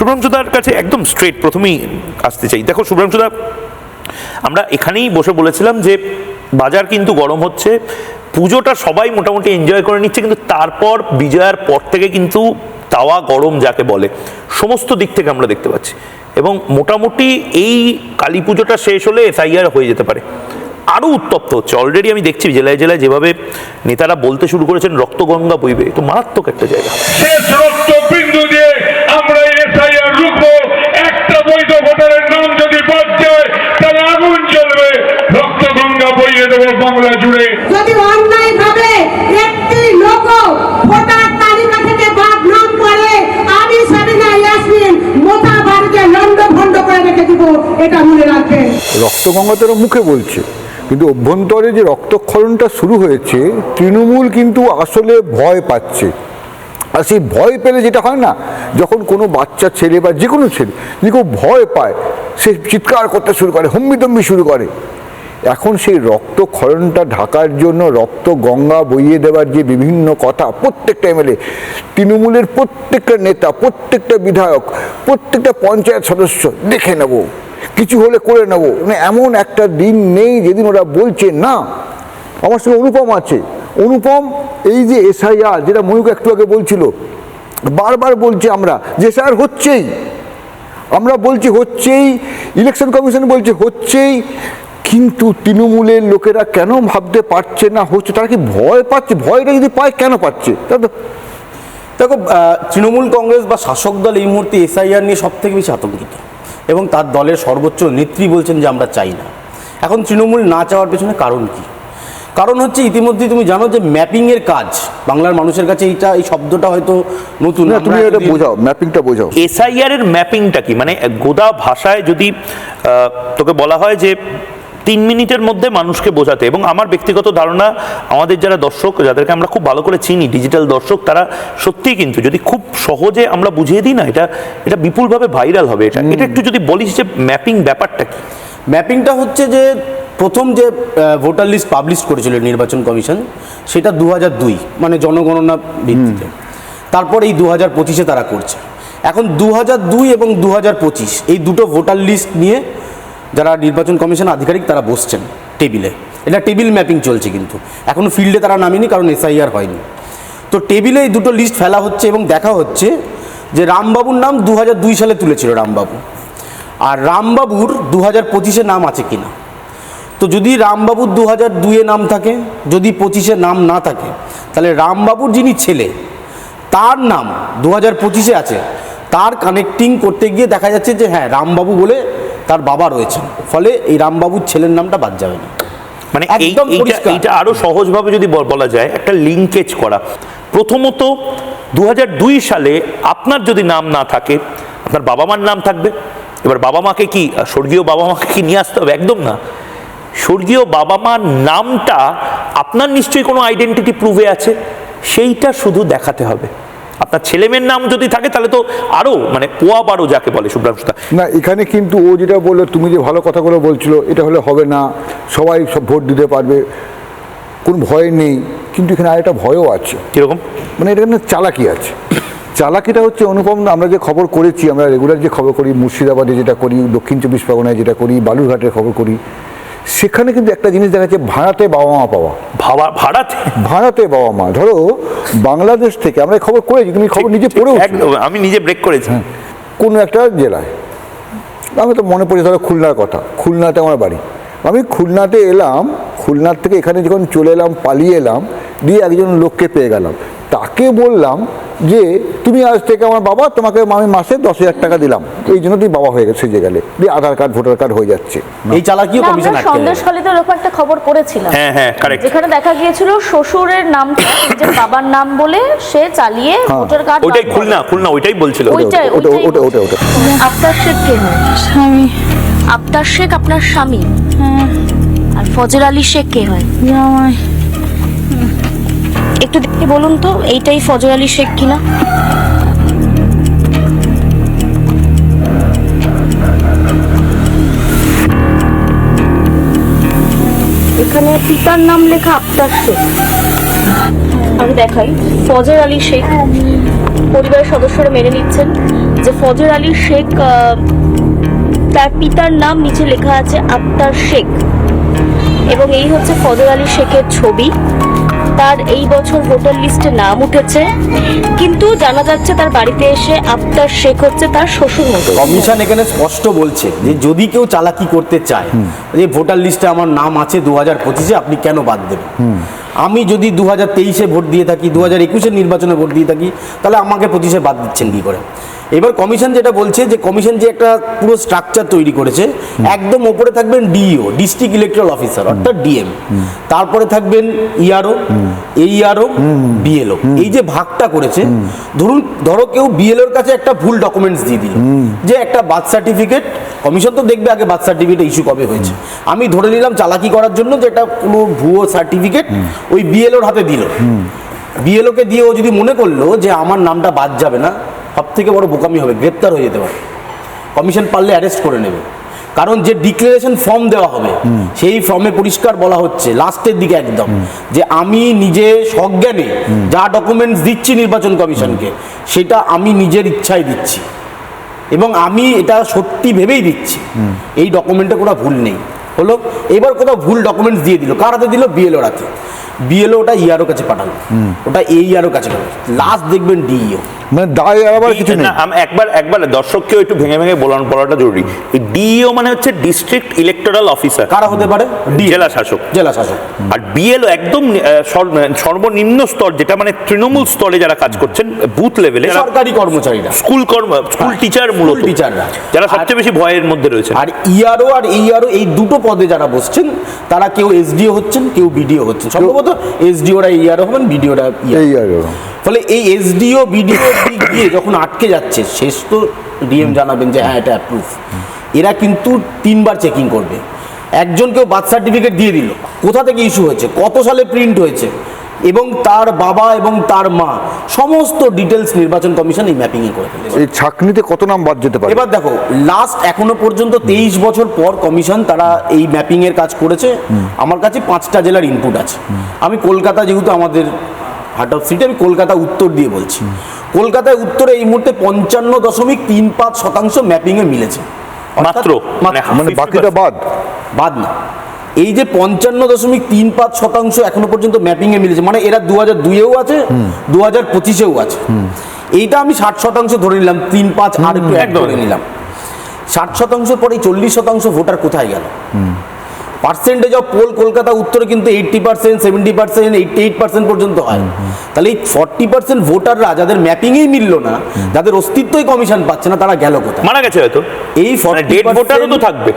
শুভ্রাংশুদার কাছে একদম স্ট্রেট প্রথমেই আসতে চাই। দেখো শুভ্রাংশুদা আমরা এখানেই বসে বলেছিলাম যে বাজার কিন্তু গরম হচ্ছে, পুজোটা সবাই মোটামুটি এনজয় করে নিচ্ছে, কিন্তু তারপর বিজয়ার পর থেকে কিন্তু তাওয়া গরম যাকে বলে, সমস্ত দিক থেকে আমরা দেখতে পাচ্ছি। এবং মোটামুটি এই কালী পুজোটা শেষ হলে এসআইআর হয়ে যেতে পারে। আরও উত্তপ্ত হচ্ছে। অলরেডি আমি দেখছি জেলায় জেলায় যেভাবে নেতারা বলতে শুরু করেছেন, রক্তগঙ্গা বইবে। তো মারাত্মক একটা জায়গা। দেবো বাংলা জুড়ে। যদি অন্যায় ভাবে একটি লোক ভোটার তালিকা থেকে বাদ নাম করে আমি সাবিনা ইয়াসমিন মোটা বাড়িতে লন্ড ভন্ড করে রেখে দিব এটা মনে রাখবেন। মুখে বলছে কিন্তু অভ্যন্তরে যে রক্তক্ষরণটা শুরু হয়েছে তৃণমূল কিন্তু আসলে ভয় পাচ্ছে। আর সেই ভয় পেলে যেটা হয় না যখন কোনো বাচ্চা ছেলে বা যে কোনো ছেলে যদি কেউ ভয় পায় সে চিৎকার করতে শুরু করে হম্বিতম্বি শুরু করে। এখন সেই রক্তক্ষরণটা ঢাকার জন্য, রক্ত গঙ্গা বইয়ে দেওয়ার যে বিভিন্ন কথা, প্রত্যেকটা এমএলএ, তৃণমূলের প্রত্যেকটা নেতা, প্রত্যেকটা বিধায়ক, প্রত্যেকটা পঞ্চায়েত সদস্য, দেখে নেব। কিছু হলে করে নেব। মানে এমন একটা দিন নেই যেদিন ওরা বলছে, না, আমার সঙ্গে অনুপম আছে। অনুপম, এই যে এসআইআর, যেটা ময়ূক একটু আগে বলছিল, বারবার বলছে আমরা যে স্যার হচ্ছেই। আমরা বলছি হচ্ছেই, ইলেকশন কমিশন বলছে হচ্ছেই কিন্তু তৃণমূলের লোকেরা কেন ভাবতে পারছে না? হচ্ছে তারা কি ভয় পাচ্ছে? ভয়টা যদি পায় কেন পাচ্ছে? তা তো দেখো তৃণমূল কংগ্রেস বা শাসক দল এই মুহূর্তে এসআইআর নিয়ে সব থেকে বেশি আতঙ্কিত। এবং তার দলের সর্বোচ্চ নেত্রী বলছেন যে আমরা চাই না। এখন তৃণমূল না চাওয়ার পেছনে কারণ কি? কারণ হচ্ছে ইতিমধ্যে তুমি জানো যে ম্যাপিংয়ের কাজ বাংলার মানুষের কাছে এইটা এই শব্দটা হয়তো নতুন। না তুমি এটা বোঝাও ম্যাপিংটা বোঝাও। এসআইআর এর ম্যাপিংটা কি? মানে গোদা ভাষায় যদি তোকে বলা হয় যে তিন মিনিটের মধ্যে মানুষকে বোঝাতে। এবং আমার ব্যক্তিগত ধারণা আমাদের যারা দর্শক যাদেরকে আমরা খুব ভালো করে চিনি ডিজিটাল দর্শক তারা সত্যিই কিন্তু যদি খুব সহজে আমরা বুঝিয়ে দিই না এটা এটা বিপুলভাবে ভাইরাল হবে এটা। এটা একটু যদি বলিস যে ম্যাপিং ব্যাপারটা কি? ম্যাপিংটা হচ্ছে যে প্রথম যে ভোটার লিস্ট পাবলিশ করেছিল নির্বাচন কমিশন সেটা দু দুই মানে জনগণনা ভিত্তিতে। তারপর এই দু হাজার পঁচিশে তারা করছে। এখন দু হাজার দুই এবং দু হাজার পঁচিশ এই দুটো ভোটার লিস্ট নিয়ে যারা নির্বাচন কমিশন আধিকারিক তারা বসছেন টেবিলে। এটা টেবিল ম্যাপিং চলছে কিন্তু। এখনও ফিল্ডে তারা নামেনি, কারণ এসআইআর হয়নি। তো টেবিলে এই দুটো লিস্ট ফেলা হচ্ছে এবং দেখা হচ্ছে যে রামবাবুর নাম দু দুই সালে তুলেছিল রামবাবু। আর রামবাবুর দু হাজার পঁচিশে নাম আছে কিনা? তো যদি রামবাবুর দু হাজার দুয়ে নাম থাকে, যদি পঁচিশে নাম না থাকে, তাহলে রামবাবুর যিনি ছেলে, তার নাম দু হাজার পঁচিশে আছে। তার কানেক্টিং করতে গিয়ে দেখা যাচ্ছে যে হ্যাঁ রামবাবু বলে তার বাবা রয়েছেন। ফলে এই রামবাবুর ছেলের নামটা বাদ যাবে না। মানে একদম। এইটা আরও সহজভাবে যদি বলা যায় একটা লিঙ্কেজ করা। প্রথমত দু হাজার দুই সালে আপনার যদি নাম না থাকে আপনার বাবা মার নাম থাকবে। এবার বাবা মাকে কি স্বর্গীয় বাবা মাকে কি নিয়ে আসতে হবে? একদম না। স্বর্গীয় বাবা মার নামটা আপনার নিশ্চয়ই কোনো আইডেন্টিটি প্রুভে আছে। সেইটা শুধু দেখাতে হবে। আপনার ছেলেমেয়ের নাম যদি থাকে তাহলে তো আরও মানে পোয়া বারো যাকে বলে শুভ্রাংশুতা না এখানে কিন্তু ও যেটা বলল তুমি যে ভালো কথাগুলো বলছিল এটা হলে হবে না সবাই সব ভোট দিতে পারবে কোনো ভয় নেই কিন্তু এখানে আরেকটা ভয়ও আছে। কীরকম? মানে এটা এখানে চালাকি আছে। চালাকিটা হচ্ছে অনুপম আমরা যে খবর করেছি আমরা রেগুলার যে খবর করি মুর্শিদাবাদে যেটা করি দক্ষিণ চব্বিশ পরগনায় যেটা করি বালুরঘাটের খবর করি সেখানে কিন্তু একটা জিনিস দেখা যাচ্ছে ভাড়াতে বাবা মা পাওয়া। ভাবা ভাড়াতে ভাড়াতে বাবা মা। ধরো বাংলাদেশ থেকে আমরা খবর করেছি তুমি খবর নিজে পড়েও একদম আমি নিজে ব্রেক করেছি। কোনো একটা জেলায়। আমি তো মনে পড়ে ধরো খুলনার কথা। খুলনাতে আমার বাড়ি। আমি খুলনাতে এলাম খুলনার থেকে এখানে যখন চলে এলাম পালিয়ে এলাম দিয়ে একজন লোককে পেয়ে গেলাম। তাকে বললাম যে তুমি আজ থেকে আমার বাবা তোমাকে আমি মাসে দশ হাজার টাকা দিলাম। এই জন্য তুই বাবা হয়ে গেছে সেজে গেলে। দিয়ে আধার কার্ড ভোটার কার্ড হয়ে যাচ্ছে। এই চালাকিও কমিশন আটকে দেবে। সন্দেশখালীতে ওরকম একটা খবর করেছিলাম। হ্যাঁ হ্যাঁ কারেক্ট যেখানে দেখা গিয়েছিল শ্বশুরের নামটা নিজের বাবার নাম বলে সে চালিয়ে ভোটার কার্ড ওইটাই। খুলনা খুলনা ওইটাই বলছিল। ওইটাই ওটা ওটা ওটা ওটা আফতার শেখ কে? স্বামী। আফতার শেখ আপনার স্বামী? হ্যাঁ। আর ফজর আলী শেখ কে হয়? জামাই। একটু দেখে বলুন তো, এইটাই ফজর আলী শেখ কিনা? এখানে পিতার নাম লেখা আফতার শেখ। আমি দেখাই ফজর আলী শেখ পরিবারের সদস্যরা মেনে নিচ্ছেন যে ফজর আলী শেখ তার পিতার নাম নিচে লেখা আছে আক্তার শেখ। এবং এই হচ্ছে ফজর আলী শেখের ছবি। তার এই বছর ভোটার লিস্টে নাম উঠেছে কিন্তু জানা যাচ্ছে তার বাড়িতে এসে আফতার শেখ হচ্ছে তার শ্বশুর মতো। কমিশন এখানে স্পষ্ট বলছে যে যদি কেউ চালাকি করতে চায় যে ভোটার লিস্টে আমার নাম আছে দু হাজার পঁচিশে আপনি কেন বাদ দেবেন? আমি যদি দু হাজার তেইশে ভোট দিয়ে থাকি দু হাজার একুশের নির্বাচনে ভোট দিয়ে থাকি তাহলে আমাকে পঁচিশে বাদ দিচ্ছেন কী করে? এবার কমিশন যেটা বলছে যে কমিশন যে একটা পুরো স্ট্রাকচার তৈরি করেছে একদম ওপরে থাকবেন ডিইও ডিস্ট্রিক্ট ইলেকট্রাল অফিসার অর্থাৎ ডিএম তারপরে থাকবেন ইআরও এইআরও বিএলও এই যে ভাগটা করেছে ধরুন ধরো কেউ বিএলওর কাছে একটা ভুল ডকুমেন্টস দিয়ে দিল যে একটা বার্থ সার্টিফিকেট কমিশন তো দেখবে আগে বার্থ সার্টিফিকেট ইস্যু কবে হয়েছে। আমি ধরে নিলাম চালাকি করার জন্য যে এটা কোনো ভুয়ো সার্টিফিকেট ওই বিএলওর হাতে দিল। বিএলওকে দিয়ে ও যদি মনে করল যে আমার নামটা বাদ যাবে না সব থেকে বড় বোকামি হবে গ্রেপ্তার হয়ে যেতে পারে। কমিশন পারলে অ্যারেস্ট করে নেবে। কারণ যে ডিক্লারেশন ফর্ম দেওয়া হবে সেই ফর্মে পরিষ্কার বলা হচ্ছে লাস্টের দিকে একদম। যে আমি নিজে সজ্ঞানে যা ডকুমেন্টস দিচ্ছি নির্বাচন কমিশনকে সেটা আমি নিজের ইচ্ছায় দিচ্ছি। এবং আমি এটা সত্যি ভেবেই দিচ্ছি। এই ডকুমেন্টে কোনো ভুল নেই। হলো এবার কোথাও ভুল ডকুমেন্টস দিয়ে দিল। কার হাতে দিল? বিএলওর হাতে। বিএলও ওটা ইয়ারও কাছে পাঠালো। ওটা এ ইয়ারও কাছে পাঠালো লাস্ট দেখবেন ডিইও মানে দায় আবার কিছু নেই। না, আম- একবার একবার দর্শককেও একটু ভেঙে ভেঙে বলান বলাটা জরুরি। ডিইও মানে হচ্ছে ডিস্ট্রিক্ট ইলেকটোরাল অফিসার কারা হতে পারে? জেলা শাসক। জেলা শাসক। আর বিএলও একদম সর্বনিম্ন স্তর যেটা মানে তৃণমূল স্তরে যারা কাজ করছেন বুথ লেভেলে সরকারি কর্মচারীরা। স্কুল কর্ম স্কুল টিচার মূলত। টিচাররা। যারা সবচেয়ে বেশি ভয়ের মধ্যে রয়েছে আর ইআরও আর এইআরও এই দুটো পদে যারা বসছেন তারা কেউ এসডিও হচ্ছেন কেউ বিডিও হচ্ছেন। সম্ভবত এসডিওরা ইআরও হবেন বিডিওরা এই আর ফলে এই এসডিও বিডিও দিক দিয়ে যখন আটকে যাচ্ছে শেষ তো ডিএম জানাবেন যে হ্যাঁ এটা অ্যাপ্রুভ এরা কিন্তু তিনবার চেকিং করবে। একজন কেউ বার্থ সার্টিফিকেট দিয়ে দিল। কোথা থেকে ইস্যু হয়েছে? কত সালে প্রিন্ট হয়েছে? এবং তার বাবা এবং তার মা সমস্ত ডিটেলস নির্বাচন কমিশন এই ম্যাপিংয়ে করে ফেলেছে। এই ছাকনিতে কত নাম বাদ যেতে পারে? এবার দেখো লাস্ট এখনও পর্যন্ত তেইশ বছর পর কমিশন তারা এই ম্যাপিং এর কাজ করেছে। আমার কাছে পাঁচটা জেলার ইনপুট আছে। আমি কলকাতা যেহেতু আমাদের হার্ট অফ সিটি আমি কলকাতা উত্তর দিয়ে বলছি। কলকাতায় উত্তরে এই মুহূর্তে পঞ্চান্ন দশমিক তিন পাঁচ শতাংশ ম্যাপিং এ মিলেছে। মাত্র? মানে মানে বাকিটা বাদ বাদ না। এই যে পঞ্চান্ন দশমিক তিন পাঁচ শতাংশ এখনও পর্যন্ত ম্যাপিং এ মিলেছে মানে এরা দু হাজার দুইয়েও আছে দু হাজার পঁচিশেও আছে। এইটা আমি ষাট শতাংশ ধরে নিলাম তিন পাঁচ আর একটু এক। ধরে নিলাম। ষাট শতাংশ পরে চল্লিশ শতাংশ ভোটার কোথায় গেল? পার্সেন্টেজ অফ পোল কলকাতা উত্তরে কিন্তু eighty percent seventy percent eighty eight percent পর্যন্ত হয়। তাহলে এই ফর্টি পার্সেন্ট ভোটাররা যাদের ম্যাপিংয়েই মিললো না যাদের অস্তিত্বই কমিশন পাচ্ছে না তারা গেল কোথায়? মারা গেছে হয়তো। এই মানে ডেড ভোটারও তো থাকবে।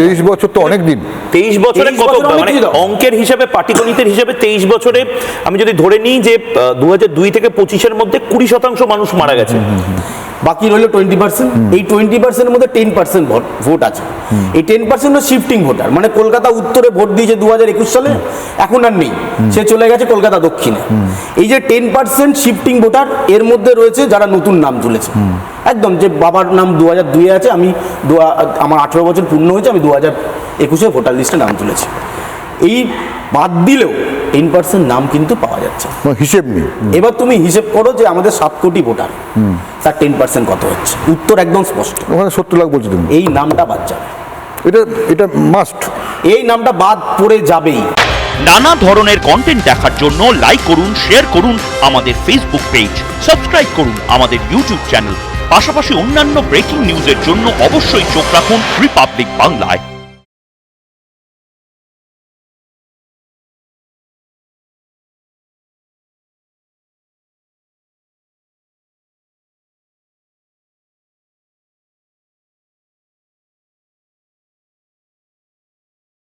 তেইশ বছর তো অনেক দিন। তেইশ বছরে কত মানে অঙ্কের হিসাবে পাটিগণিতের হিসাবে তেইশ বছরে আমি যদি ধরে নিই যে দু হাজার দুই থেকে পঁচিশের মধ্যে কুড়ি শতাংশ মানুষ মারা গেছে। বাকি রইল টোয়েন্টি পার্সেন্ট এই টোয়েন্টি পার্সেন্টের মধ্যে টেন পার্সেন্ট ভোট ভোট আছে। এই টেন পার্সেন্ট শিফটিং ভোটার মানে কলকাতা উত্তরে ভোট দিয়েছে দু হাজার একুশ সালে এখন আর নেই। সে চলে গেছে কলকাতা দক্ষিণে। এই যে টেন পার্সেন্ট শিফটিং ভোটার এর মধ্যে রয়েছে যারা নতুন নাম তুলেছে। একদম যে বাবার নাম দু হাজার দুয়ে আছে আমি দু আমার আঠেরো বছর পূর্ণ হয়েছে আমি দু হাজার একুশে ভোটার লিস্টে নাম তুলেছি। এই বাদ দিলেও টেন পার্সেন্ট নাম কিন্তু পাওয়া যাচ্ছে। মানে হিসেব নেই এবার তুমি হিসেব করো যে আমাদের সাত কোটি ভোটার তার টেন পার্সেন্ট কত হচ্ছে? উত্তর একদম স্পষ্ট। ওখানে সত্তর লাখ বলছো তুমি। এই নামটা বাদ যাবে। এটা এটা মাস্ট এই নামটা বাদ পড়ে যাবেই। নানা ধরনের কন্টেন্ট দেখার জন্য লাইক করুন শেয়ার করুন আমাদের ফেসবুক পেজ সাবস্ক্রাইব করুন আমাদের ইউটিউব চ্যানেল পাশাপাশি অন্যান্য ব্রেকিং নিউজের জন্য অবশ্যই চোখ রাখুন রিপাবলিক বাংলায়